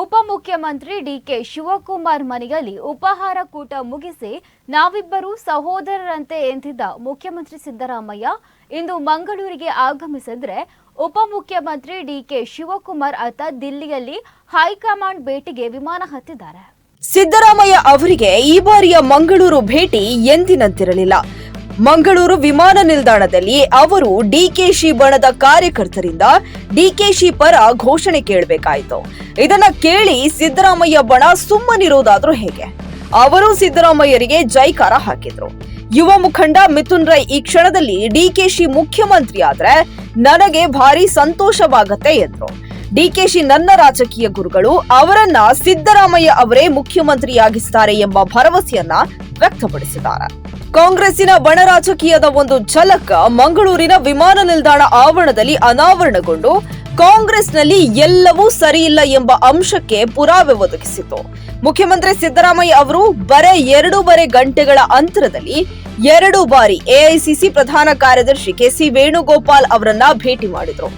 ಉಪಮುಖ್ಯಮಂತ್ರಿ ಡಿಕೆ ಶಿವಕುಮಾರ್ ಮನೆಯಲ್ಲಿ ಉಪಹಾರ ಕೂಟ ಮುಗಿಸಿ ನಾವಿಬ್ಬರು ಸಹೋದರರಂತೆ ಎಂದಿದ್ದ ಮುಖ್ಯಮಂತ್ರಿ ಸಿದ್ದರಾಮಯ್ಯ ಇಂದು ಮಂಗಳೂರಿಗೆ ಆಗಮಿಸಿದ್ರೆ ಉಪಮುಖ್ಯಮಂತ್ರಿ ಡಿಕೆ ಶಿವಕುಮಾರ್ ಆತ ದಿಲ್ಲಿಯಲ್ಲಿ ಹೈಕಮಾಂಡ್ ಭೇಟಿಗೆ ವಿಮಾನ ಹತ್ತಿದ್ದಾರೆ. ಸಿದ್ದರಾಮಯ್ಯ ಅವರಿಗೆ ಈ ಬಾರಿಯ ಮಂಗಳೂರು ಭೇಟಿ ಎಂದಿನಂತಿರಲಿಲ್ಲ. ಮಂಗಳೂರು ವಿಮಾನ ನಿಲ್ದಾಣದಲ್ಲಿ ಅವರು ಡಿಕೆಶಿ ಬಣದ ಕಾರ್ಯಕರ್ತರಿಂದ ಡಿಕೆಶಿ ಪರ ಘೋಷಣೆ ಕೇಳಬೇಕಾಯಿತು. ಇದನ್ನ ಕೇಳಿ ಸಿದ್ದರಾಮಯ್ಯ ಬಣ ಸುಮ್ಮನಿರೋದಾದ್ರೂ ಹೇಗೆ? ಅವರು ಸಿದ್ದರಾಮಯ್ಯರಿಗೆ ಜೈಕಾರ ಹಾಕಿದ್ರು. ಯುವ ಮುಖಂಡ ಮಿಥುನ್ ರೈ ಈ ಕ್ಷಣದಲ್ಲಿ ಡಿಕೆಶಿ ಮುಖ್ಯಮಂತ್ರಿ ಆದ್ರೆ ನನಗೆ ಭಾರಿ ಸಂತೋಷವಾಗತ್ತೆ ಎಂದ್ರು. ಡಿಕೆಶಿ ನನ್ನ ರಾಜಕೀಯ ಗುರುಗಳು, ಅವರನ್ನ ಸಿದ್ದರಾಮಯ್ಯ ಅವರೇ ಮುಖ್ಯಮಂತ್ರಿಯಾಗಿಸ್ತಾರೆ ಎಂಬ ಭರವಸೆಯನ್ನ ವ್ಯಕ್ತಪಡಿಸಿದ್ದಾರೆ. ಕಾಂಗ್ರೆಸ್ಸಿನ ಬಣ ರಾಜಕೀಯದ ಒಂದು ಝಲಕ ಮಂಗಳೂರಿನ ವಿಮಾನ ನಿಲ್ದಾಣ ಆವರಣದಲ್ಲಿ ಅನಾವರಣಗೊಂಡು ಕಾಂಗ್ರೆಸ್ನಲ್ಲಿ ಎಲ್ಲವೂ ಸರಿಯಿಲ್ಲ ಎಂಬ ಅಂಶಕ್ಕೆ ಪುರಾವೆ ಒದಗಿಸಿತು. ಮುಖ್ಯಮಂತ್ರಿ ಸಿದ್ದರಾಮಯ್ಯ ಅವರು ಬರೇ ಎರಡೂವರೆ ಗಂಟೆಗಳ ಅಂತರದಲ್ಲಿ ಎರಡು ಬಾರಿ ಎಐಸಿಸಿ ಪ್ರಧಾನ ಕಾರ್ಯದರ್ಶಿ ಕೆ ಸಿ ವೇಣುಗೋಪಾಲ್ ಅವರನ್ನ ಭೇಟಿ ಮಾಡಿದರು.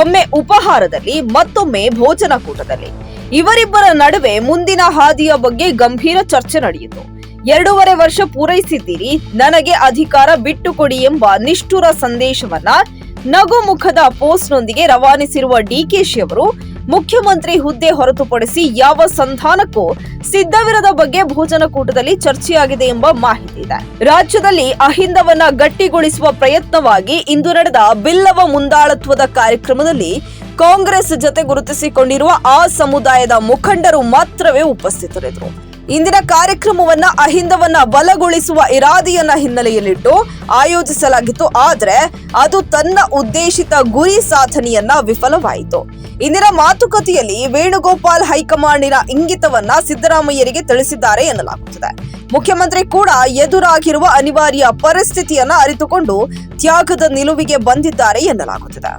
ಒಮ್ಮೆ ಉಪಹಾರದಲ್ಲಿ, ಮತ್ತೊಮ್ಮೆ ಭೋಜನ ಕೂಟದಲ್ಲಿ ಇವರಿಬ್ಬರ ನಡುವೆ ಮುಂದಿನ ಹಾದಿಯ ಬಗ್ಗೆ ಗಂಭೀರ ಚರ್ಚೆ ನಡೆಯಿತು. ಎರಡೂವರೆ ವರ್ಷ ಪೂರೈಸಿದ್ದೀರಿ. ನನಗೆ ಅಧಿಕಾರ ಬಿಟ್ಟುಕೊಡಿ ಎಂಬ ನಿಷ್ಠುರ ಸಂದೇಶವನ್ನ ನಗು ಮುಖದ ಪೋಸ್ಟ್ನೊಂದಿಗೆ ರವಾನಿಸಿರುವ ಡಿಕೆಶಿ ಅವರು, ಮುಖ್ಯಮಂತ್ರಿ ಹುದ್ದೆ ಹೊರತುಪಡಿಸಿ ಯಾವ ಸಂಧಾನಕ್ಕೂ ಸಿದ್ಧವಿರದ ಬಗ್ಗೆ ಭೋಜನಕೂಟದಲ್ಲಿ ಚರ್ಚೆಯಾಗಿದೆ ಎಂಬ ಮಾಹಿತಿ ಇದೆ. ರಾಜ್ಯದಲ್ಲಿ ಅಹಿಂದವನ್ನ ಗಟ್ಟಿಗೊಳಿಸುವ ಪ್ರಯತ್ನವಾಗಿ ಇಂದು ನಡೆದ ಬಿಲ್ಲವ ಮುಂದಾಳತ್ವದ ಕಾರ್ಯಕ್ರಮದಲ್ಲಿ ಕಾಂಗ್ರೆಸ್ ಜತೆ ಗುರುತಿಸಿಕೊಂಡಿರುವ ಆ ಸಮುದಾಯದ ಮುಖಂಡರು ಮಾತ್ರವೇ ಉಪಸ್ಥಿತರಿದ್ದರು. ಇಂದಿನ ಕಾರ್ಯಕ್ರಮವನ್ನ ಅಹಿಂದವನ್ನ ಬಲಗೊಳಿಸುವ ಇರಾದೆಯನ್ನ ಹಿನ್ನೆಲೆಯಲ್ಲಿಟ್ಟು ಆಯೋಜಿಸಲಾಗಿತ್ತು. ಆದ್ರೆ ಅದು ತನ್ನ ಉದ್ದೇಶಿತ ಗುರಿ ಸಾಧನೆಯನ್ನ ವಿಫಲವಾಯಿತು. ಇಂದಿನ ಮಾತುಕತೆಯಲ್ಲಿ ವೇಣುಗೋಪಾಲ್ ಹೈಕಮಾಂಡಿನ ಇಂಗಿತವನ್ನ ಸಿದ್ದರಾಮಯ್ಯರಿಗೆ ತಿಳಿಸಿದ್ದಾರೆ ಎನ್ನಲಾಗುತ್ತದೆ. ಮುಖ್ಯಮಂತ್ರಿ ಕೂಡ ಎದುರಾಗಿರುವ ಅನಿವಾರ್ಯ ಪರಿಸ್ಥಿತಿಯನ್ನ ಅರಿತುಕೊಂಡು ತ್ಯಾಗದ ನಿಲುವಿಗೆ ಬಂದಿದ್ದಾರೆ ಎನ್ನಲಾಗುತ್ತಿದೆ.